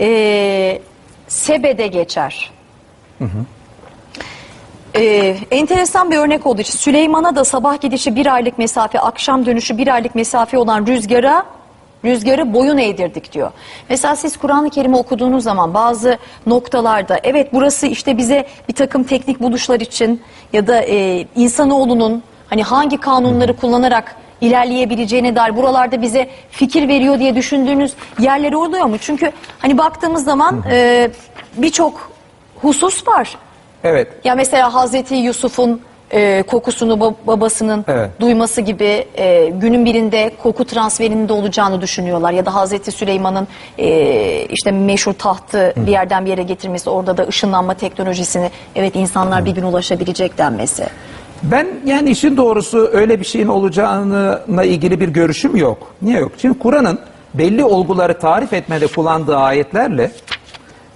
e, Sebe'de geçer. Ee, enteresan bir örnek olduğu için Süleyman'a da sabah gidişi bir aylık mesafe, akşam dönüşü bir aylık mesafe olan rüzgara rüzgarı boyun eğdirdik diyor. Mesela siz Kur'an-ı Kerim'i okuduğunuz zaman bazı noktalarda evet burası işte bize bir takım teknik buluşlar için ya da e, insanoğlunun hani hangi kanunları kullanarak ilerleyebileceğine dair buralarda bize fikir veriyor diye düşündüğünüz yerleri oluyor mu? Çünkü hani baktığımız zaman e, birçok husus var. Evet. Ya mesela Hazreti Yusuf'un e, kokusunu ba- babasının Evet. duyması gibi e, günün birinde koku transferinde olacağını düşünüyorlar. Ya da Hazreti Süleyman'ın e, işte meşhur tahtı bir yerden bir yere getirmesi, orada da ışınlanma teknolojisini evet insanlar bir gün ulaşabilecek denmesi. Ben yani işin doğrusu öyle bir şeyin olacağına ilgili bir görüşüm yok. Niye yok? Şimdi Kur'an'ın belli olguları tarif etmede kullandığı ayetlerle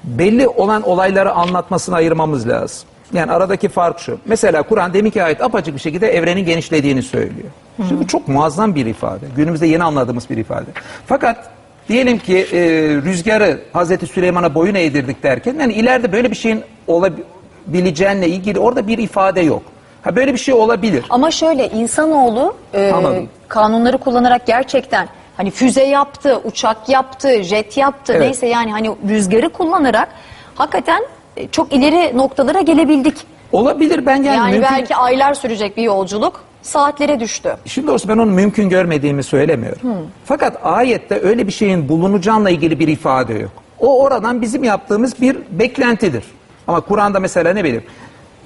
belli olan olayları anlatmasını ayırmamız lazım. Yani aradaki fark şu. Mesela Kur'an deminki ayet apaçık bir şekilde evrenin genişlediğini söylüyor. Şimdi bu çok muazzam bir ifade. Günümüzde yeni anladığımız bir ifade. Fakat diyelim ki e, rüzgarı Hazreti Süleyman'a boyun eğdirdik derken yani ileride böyle bir şeyin olabileceğine ilgili orada bir ifade yok. Ha böyle bir şey olabilir. Ama şöyle insanoğlu e, Anladım. kanunları kullanarak gerçekten hani füze yaptı, uçak yaptı, jet yaptı Evet. neyse yani hani rüzgarı kullanarak hakikaten e, çok ileri noktalara gelebildik. Olabilir ben yani, Yani, mümkün... belki aylar sürecek bir yolculuk saatlere düştü. Şimdi doğrusu ben onu mümkün görmediğimi söylemiyorum. Fakat ayette öyle bir şeyin bulunacağına ilgili bir ifade yok. O oradan bizim yaptığımız bir beklentidir. Ama Kur'an'da mesela ne bileyim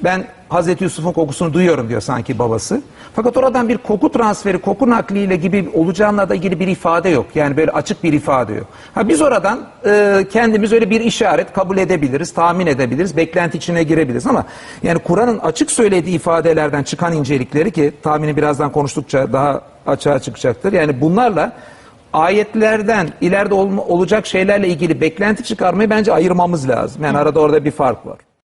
ben Hazreti Yusuf'un kokusunu duyuyorum diyor sanki babası. Fakat oradan bir koku transferi, koku nakliyle gibi olacağına da ilgili bir ifade yok. Yani böyle açık bir ifade yok. Ha biz oradan e, kendimiz öyle bir işaret kabul edebiliriz, tahmin edebiliriz, beklenti içine girebiliriz ama yani Kur'an'ın açık söylediği ifadelerden çıkan incelikleri ki tahmini birazdan konuştukça daha açığa çıkacaktır. Yani bunlarla ayetlerden ileride olma- olacak şeylerle ilgili beklenti çıkarmayı bence ayırmamız lazım. Yani arada orada bir fark var.